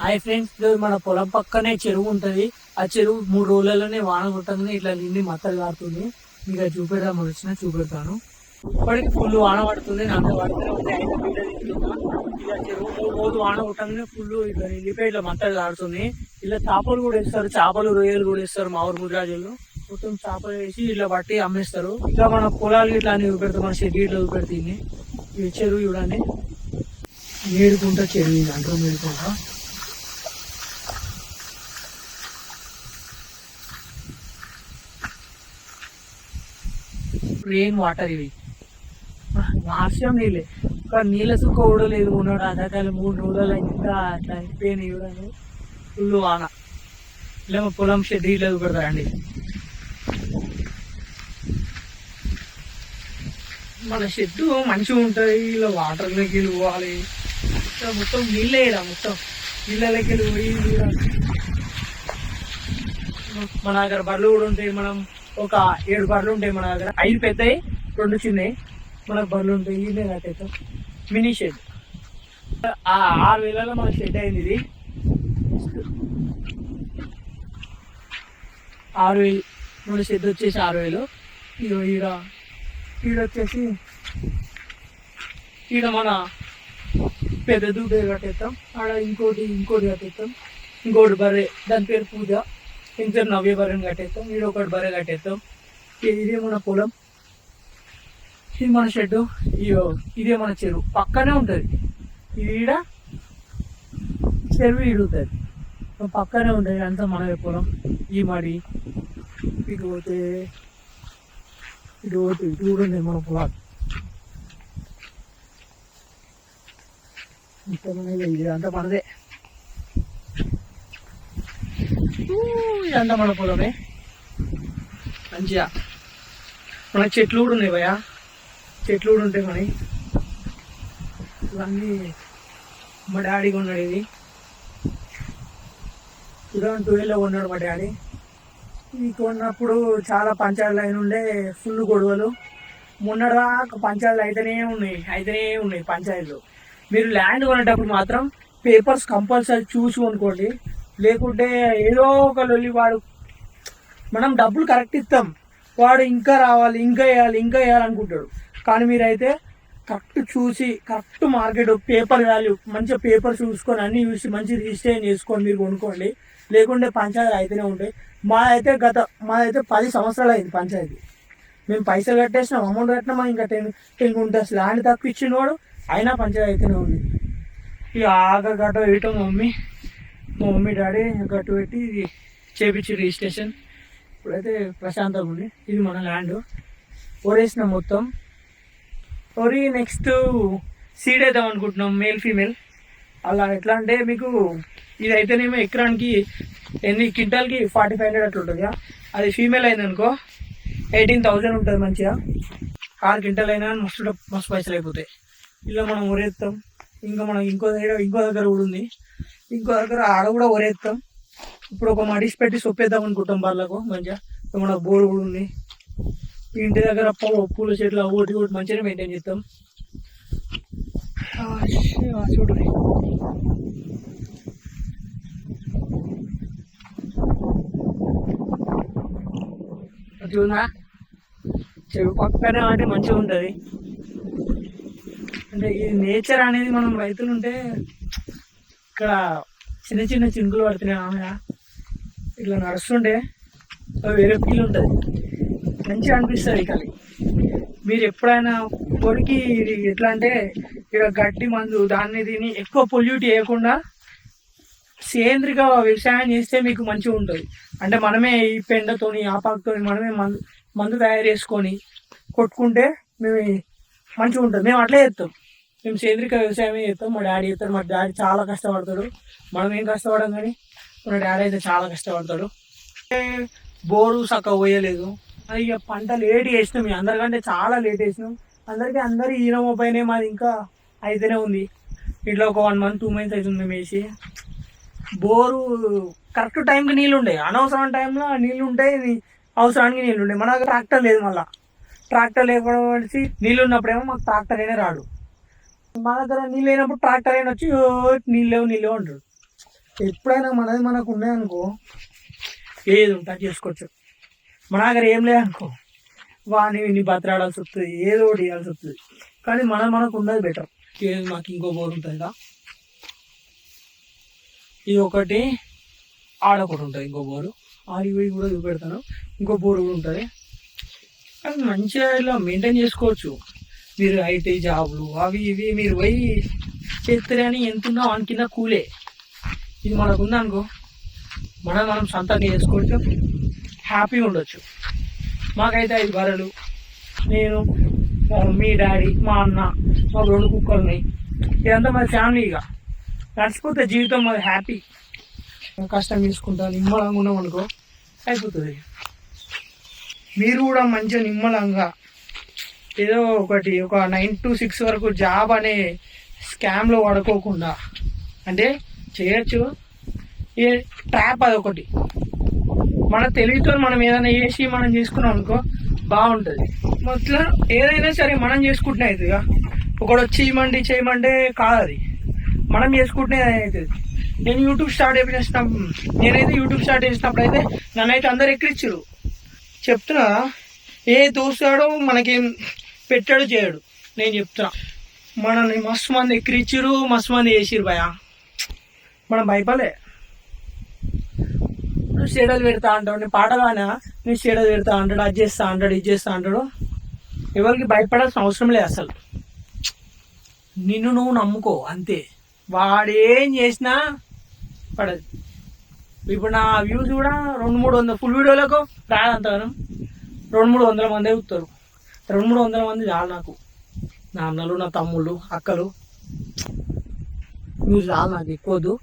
Hi friends మన పొలం పక్కనే చెరువు ఉంటది. ఆ చెరువు మూడు రోజులలోనే వాన కొట్టగానే ఇట్లా నిండి మత్తలు కారుతుంది. మీకు అది చూపెడదాం వచ్చిన చూపెడతాను. ఇప్పటికి ఫుల్ వాన పడుతుంది నాకు పడుతూనే ఉంది ఇలా చెరువు మూడు రోజులు వాన కొట్టగానే ఫుల్ ఇట్లా నిండిపోయి ఇట్లా మత్తలు కారుతుంది. ఇలా చేపలు కూడా వేస్తారు చేపలు రొయ్యలు కూడా వేస్తారు మా ఊరు ముద్రాజులు. మొత్తం చేపలు వేసి ఇట్లా పట్టి అమ్మేస్తారు. ఇట్లా మన పొలాలు ఇట్లా అని చూపెడతాం మన షెడ్ ఇట్లా చూపెడుతుంది ఈ చెరువు చూడండి. మేడుకుంటా చెరువు అంటారు మేడుకుంటా రెయిన్ వాటర్ ఇవి. వర్షం నీళ్ళే. ఒక నీళ్ళ సుఖ కూడా లేదు ఉన్నాడు అదాకాలం మూడు రోజులు ఇంకా అట్లా అయిపోయినాయి కూడా ఫుల్ వాన. ఇలా పొలం షెడ్ ఇట్లా పెడతారండి మన షెడ్ మంచిగా ఉంటుంది ఇలా వాటర్లోకి వెళ్ళి పోవాలి. ఇట్లా మొత్తం నీళ్ళే ఇలా మొత్తం. నీళ్ళలోకి వెళ్ళి పోయి మన దగ్గర బర్రెలు కూడా ఉంటాయి మనం ఒక ఏడు బర్రెలు ఉంటాయి మన దగ్గర. ఐదు పెద్దవి రెండు చిన్నవి మనకు బర్రెలు ఉంటాయి ఇదే కట్టేస్తాం మినీ షెడ్ ఆ ఆరు వేలలో మన షెడ్ అయింది ఇది. ఆరు వేలు. మన షెడ్ వచ్చేసి ఆరు వేలు. ఇదో ఈడ ఈడ వచ్చేసి ఈడ మన పెద్ద దూడ కట్టేస్తాం ఆడ ఇంకోటి ఇంకోటి కట్టేస్తాం ఇంకోటి బర్రె. దాని పేరు పూజ. ఇంకా నవ్య బర్రెని కట్టేస్తాం ఈడ ఒకటి బర్రె కట్టేస్తాం. ఇదే మన పొలం ఇది మన షెడ్ ఇదే మన చెరువు. పక్కనే ఉంటుంది. ఈడ చెరువు ఈడుతుంది పక్కనే ఉంటుంది అంతా మన పొలం. ఈ మడి ఇటు పోతే ఇటు పోతే ఇటు కూడా ఉంది మన పొలాలు ఇంత మనదే ఇది అంతా మనదే. ఊ, మన పొలమే మంచిగా. మన చెట్లు కూడా ఉన్నాయి భయ చెట్లు కూడా ఉంటాయి మనకి ఇవన్నీ మా డాడీ కొన్నాడు ఇది. టూ థౌసండ్ ట్వెల్వ్లో కొన్నాడు మా డాడీ. ఇది కొన్నప్పుడు చాలా పంచాయతీ లైన్ ఉండే ఫుల్ గొడవలు. మొన్నటిదాకా పంచాయతీలు అయితేనే ఉన్నాయి అయితేనే ఉన్నాయి పంచాయతీలు. మీరు ల్యాండ్ కొనేటప్పుడు మాత్రం పేపర్స్ కంపల్సరీ చూసి కొనుక్కోండి. లేకుంటే ఏదో ఒక లొల్లి వాడు. మనం డబ్బులు కరెక్ట్ ఇస్తాం. వాడు ఇంకా రావాలి ఇంకా వేయాలి ఇంకా వేయాలనుకుంటాడు కానీ మీరైతే కరెక్ట్ చూసి కరెక్ట్ మార్కెట్ పేపర్ వాల్యూ మంచిగా పేపర్ చూసుకొని అన్ని చూసి మంచి రిజిస్ట్రేషన్ చేసుకొని మీరు కొనుక్కోండి. లేకుంటే పంచాయతీ అయితేనే ఉంటాయి. మాదైతే గత మాదైతే పది సంవత్సరాలు అయింది పంచాయతీ. మేము పైసలు కట్టేసినాం అమౌంట్ కట్టినామా? ఇంకా టెన్ టెన్ గుంటస్ ల్యాండ్ తక్కువ ఇచ్చినవాడు అయినా పంచాయతీ అయితేనే ఉంది. ఇక ఆగ గట్ట వేయటం మమ్మీ. మా మమ్మీ డాడీ ఇంకా టూ పెట్టి ఇది చేపించి రిజిస్ట్రేషన్ ఇప్పుడైతే ప్రశాంతంగా ఉంది. ఇది మన ల్యాండ్. ఓడేసిన మొత్తం. వరి నెక్స్ట్ సీడ్ వేద్దాం అనుకుంటున్నాం మేల్ ఫీమేల్. అలా ఎట్లా అంటే మీకు ఇది అయితేనేమో ఎకరానికి ఎన్ని క్వింటాల్కి ఫార్టీ ఫైవ్ హండ్రెడ్ అట్లా ఉంటుంది అది ఫీమేల్ అయిందనుకో ఎయిటీన్ థౌజండ్ ఉంటుంది మంచిగా. ఆరు క్వింటాల్ అయినా మస్తు మస్తు పైసలు అయిపోతాయి. ఇలా మనం ఒరేస్తాం ఇంకా మనం ఇంకో దగ్గర ఇంకో దగ్గర కూడా ఉంది. ఇంకో దగ్గర ఆడ కూడా ఒరేస్తాం ఇప్పుడు ఒక మడిసి పెట్టి సొప్పేద్దాం అనుకుంటాం వాళ్ళకు మంచిగా మన బోర్ కూడా ఉంది. ఇంటి దగ్గర పూల చెట్లు ఒకటి ఒకటి మంచిగా మెయింటైన్ చేస్తాం. ఆ, ష్- చూడండి అది చెవి పక్కనే అంటే మంచిగా ఉంటుంది. అంటే ఈ నేచర్ అనేది మనం రైతులు ఉంటే ఇక్కడ చిన్న చిన్న చినుకులు పడుతున్నాయి ఆమె ఇట్లా నడుస్తుంటే వేరే ఫీల్ ఉంటుంది. మంచిగా అనిపిస్తుంది కానీ మీరు ఎప్పుడైనా పొడికి ఇది ఎట్లా అంటే ఇక గడ్డి మందు దాన్ని తిని ఎక్కువ పొల్యూట్ చేయకుండా సేంద్రిక వ్యవసాయం చేస్తే మీకు మంచిగా ఉంటుంది. అంటే మనమే ఈ పెండతోని ఆపాకుతోని మనమే మందు మందు తయారు చేసుకొని కొట్టుకుంటే మేము మంచిగా ఉంటుంది. మేము అట్లే చేస్తాం. మేము సేంద్రిక వ్యవసాయమే చేస్తాం. మా డాడీ చేస్తాడు. మా డాడీ చాలా కష్టపడతాడు. మనం ఏం కష్టపడం కానీ మా డాడీ అయితే చాలా కష్టపడతాడు. బోరు చక్కగా పోయలేదు. అది ఇక పంట లేట్ చేసినాం. అందరికంటే చాలా లేట్ చేసినాం. అందరికీ అందరి ఈనమ పైన మాది ఇంకా అయితేనే ఉంది. ఇట్లా ఒక వన్ మంత్ టూ మంత్స్ అవుతుంది మేము వేసి. బోరు కరెక్ట్ టైంకి నీళ్ళు ఉండే. అనవసరం టైంలో నీళ్ళు ఉంటాయి అవసరానికి నీళ్ళు ఉండే. మన ట్రాక్టర్ లేదు మళ్ళీ. ట్రాక్టర్ లేకపోవడం వచ్చి నీళ్ళు ఉన్నప్పుడేమో మాకు ట్రాక్టర్ అయినా రాడు. మా దగ్గర నీళ్ళు లేనప్పుడు ట్రాక్టర్ అయిన వచ్చి "ఓ, నీళ్ళు లేవు నీళ్ళు లేవు అంటాడు. ఎప్పుడైనా మనది మనకు ఉన్నాయనుకో ఏది ఉంటా చేసుకోవచ్చు. మన దగ్గర ఏం లేదనుకో వాని విని బతలాడాల్సి వస్తుంది ఏదో ఒకటి చేయాల్సి వస్తుంది. కానీ మనం మనకు ఉన్నది బెటర్. ఏది మాకు ఇంకో బోర్ ఉంటుంది కదా ఇది ఒకటి ఆడ ఒకటి ఉంటుంది ఇంకో బోరు. ఆడి కూడా చూపెడతాను. ఇంకో బోరు కూడా ఉంటుంది. అది మంచిగా ఇలా మెయింటైన్ చేసుకోవచ్చు. మీరు ఐటీ జాబ్లు అవి ఇవి మీరు పోయి చేస్తారని అని ఎంతున్నా వాని కింద కూలే. ఇది మనకు ఉందనుకో మనం మనం సొంతంగా చేసుకోవచ్చు హ్యాపీగా ఉండొచ్చు. మాకైతే ఐదు బర్రెలు నేను మా మమ్మీ డాడీ మా అన్న మా రెండు కుక్కలు ఉన్నాయి ఇదంతా మాది ఫ్యామిలీగా నడిచిపోతే జీవితం మాది హ్యాపీ. కష్టం తీసుకుంటా నిమ్మలంగా ఉన్నాం అనుకో అయిపోతుంది మీరు కూడా మంచిగా నిమ్మలంగా ఏదో ఒకటి ఒక నైన్ టు సిక్స్ వరకు జాబ్ అనే స్కామ్లో పడుకోకుండా. అంటే చేయొచ్చు. ఏ ట్రాప్ అదొకటి మన తెలివితో మనం ఏదైనా చేసి మనం చేసుకున్నాం అనుకో బాగుంటుంది. మొత్తం ఏదైనా సరే మనం చేసుకుంటే అవుతుంది ఒకడు వచ్చి ఇవ్వండి చేయమంటే కాదు అది. మనం చేసుకుంటే అవుతుంది. నేను యూట్యూబ్ స్టార్ట్ చేసినప్పుడు నేనైతే యూట్యూబ్ స్టార్ట్ చేసినప్పుడు అయితే నన్నైతే అందరు ఎక్కిరిచ్చారు చెప్తున్నా ఏ దోస్తాడో మనకేం పెట్టాడు చేయడు. నేను చెప్తున్నా. మనల్ని మస్తు మంది ఎక్కిరిచ్చిరు మస్తు మంది వేసిరు భయ మనం భయపడలే. నువ్వు సీడలు పెడతా అంటావు నేను పాట కానా నేను సీడలు పెడతా అంటాడు అది చేస్తా అంటాడు ఇది చేస్తా అంటాడు. ఎవరికి భయపడాల్సిన అవసరం లేదు అసలు. నిన్ను నువ్వు నమ్ముకో అంతే. వాడేం చేసినా పడదు. ఇప్పుడు నా వ్యూస్ కూడా రెండు మూడు వందల ఫుల్ వీడియోలకు రాదంతగానం. రెండు మూడు వందల మంది అవుతారు రెండు మూడు వందల మంది చాలు నాకు. నా అన్నలు నా తమ్ముళ్ళు అక్కలు. వ్యూస్ చాలు నాకు ఎక్కువద్దు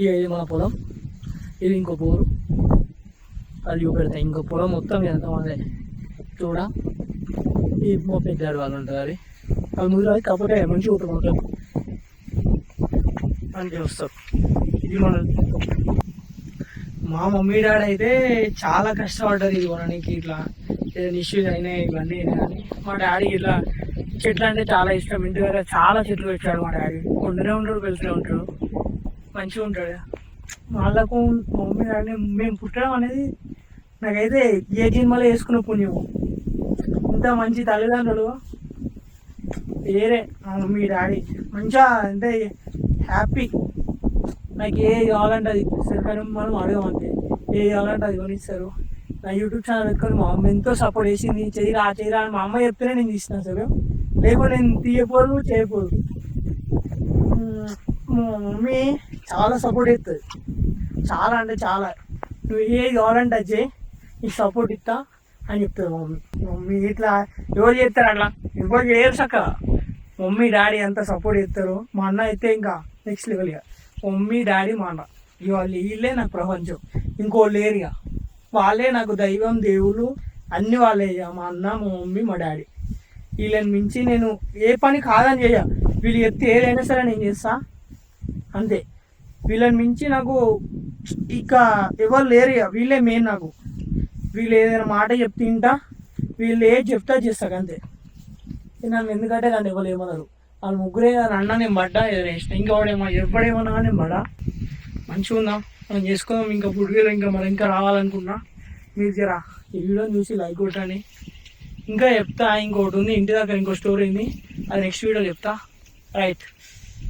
ఇది మన పొలం. ఇది ఇంకో పోరు. అది చూపెడతాయి ఇంకో పొలం మొత్తం ఎంతమంది చూడ? ఈ మా పెద్దాడు వాళ్ళు ఉంటారు అది. అది ముందు అది కాకపోతే మంచిగా ఉంటుంది మొత్తం. మంచిగా వస్తారు ఇది మన మా మమ్మీ డాడీ అయితే చాలా కష్టపడ్డారు ఇది కొనడానికి ఇట్లా. ఏదైనా ఇష్యూస్ అయినాయి ఇవన్నీ కానీ మా డాడీ ఇట్లా చెట్లు అంటే చాలా ఇష్టం. ఇంటి దగ్గర చాలా చెట్లు పెట్టాడు మా డాడీ. కొండనే ఉంటాడు వెళ్తూనే ఉంటాడు. మంచిగా ఉంటాడు. వాళ్ళకు మమ్మీ డాడీ మేము పుట్టడం అనేది నాకైతే ఏ జన్మలో వేసుకున్న పుణ్యం. ఇంత మంచి తల్లిదండ్రులు వేరే మా మమ్మీ డాడీ. మంచిగా అంటే హ్యాపీ. నాకు ఏ కావాలంటే అది ఇస్తారు కానీ మనం అడగమంతే ఏ కావాలంటే అది కొనిస్తారు. నా యూట్యూబ్ ఛానల్ పెట్టుకొని మా అమ్మ ఎంతో సపోర్ట్ చేసింది. చేయరా చేయరా అని మా అమ్మ చెప్తేనే నేను తీసిన అసలు. లేకపోతే నేను తీయపోదు చేయపోదు ఉమ్, మా మమ్మీ చాలా సపోర్ట్ చేస్తుంది. చాలా అంటే చాలా. నువ్వు ఏ కావాలంటే అది చేయి. నీకు సపోర్ట్ ఇస్తా అని చెప్తుంది మా మమ్మీ. మమ్మీ ఇట్లా ఎవరు చేస్తారు అట్లా? ఎవరు చేయరు చక్కగా. మమ్మీ డాడీ ఎంత సపోర్ట్ చేస్తారు. మా అన్న అయితే ఇంకా నెక్స్ట్ లెవెల్ ఇక. మమ్మీ డాడీ మా అన్న. ఇక వాళ్ళు నాకు ప్రపంచం. ఇంకోళ్ళు లేరు ఇక. వాళ్ళే నాకు దైవం దేవుళ్ళు అన్ని వాళ్ళే మా అన్న మా మమ్మీ మా డాడీ. వీళ్ళని మించి నేను ఏ పని కాదని చేయ వీళ్ళు చెప్తే ఏదైనా సరే నేను చేస్తా. అంతే. వీళ్ళని మించి నాకు ఇక ఎవరు లేరు ఇక వీళ్ళే మెయిన్ నాకు. వీళ్ళు ఏదైనా మాట చెప్తే వీళ్ళు ఏది చెప్తా చేస్తాక అంతే. నన్ను ఎందుకంటే నన్ను ఎవరు ఏమన్నారు వాళ్ళు ముగ్గురే అన్న నేను పడ్డా ఏదైనా వేసిన ఇంకా వాడేమో ఎవడేమన్నా కానీ నేను పడా మంచిగా ఉందా మనం చేసుకుందాం. ఇంకా పుడివేలో ఇంకా మనం ఇంకా రావాలనుకున్నా మీరు జరా ఈ వీడియోని చూసి లైక్ కొట్టండి. ఇంకా చెప్తా ఇంకోటి ఉంది. ఇంటి దగ్గర ఇంకో స్టోరీ ఉంది. అది నెక్స్ట్ వీడియో చెప్తా. రైట్